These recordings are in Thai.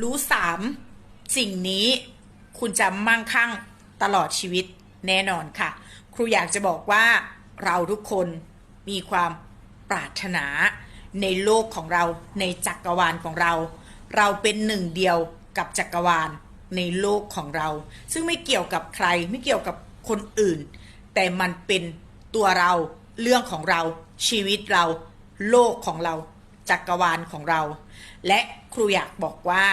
รู้สามสิ่งนี้คุณจะมั่งคั่งตลอดชีวิตแน่นอนค่ะ ครูอยากจะบอกว่าเราทุกคนมีความปรารถนาในโลกของเราในจักรวาลของเรา เราเป็นหนึ่งเดียวกับจักรวาลในโลกของเรา ซึ่งไม่เกี่ยวกับใครไม่เกี่ยวกับคนอื่น แต่มันเป็นตัวเราเรื่องของเราชีวิตเราโลกของเรา จักรวาลของเรา และครูอยากบอกว่า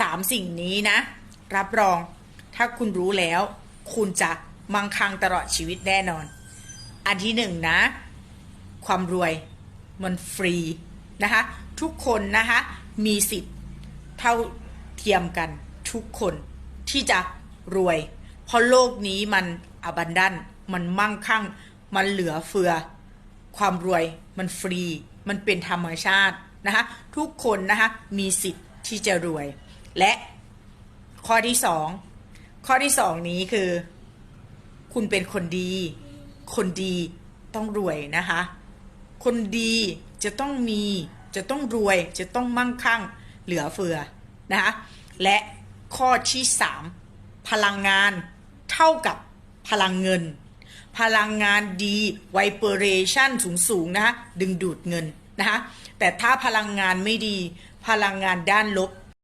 สามสิ่งนี้นะ รับรองถ้าคุณรู้แล้ว คุณจะมั่งคั่งตลอดชีวิตแน่นอน อันที่หนึ่งนะ ความรวยมันฟรีนะคะ ทุกคนนะคะมีสิทธิ์เท่าเทียมกันทุกคนที่จะรวย เพราะโลกนี้มันอบันดันมันมั่งคั่ง มันเหลือเฟือ ความรวยมันฟรี มันเป็นธรรมชาตินะคะทุกคนนะคะมีสิทธิ์ที่จะรวย และข้อที่สองข้อที่สองนี้คือ คุณเป็นคนดี คนดีต้องรวยนะคะ คนดีจะต้องมีจะต้องรวยจะต้องมั่งคั่งเหลือเฟือนะคะและข้อที่สามพลังงานเท่ากับพลังเงิน พลังงานดีไวเปอร์เรชันสูงสูงๆนะคะดึงดูดเงินนะคะแต่ถ้าพลังงานไม่ดี พลังงานด้านลบ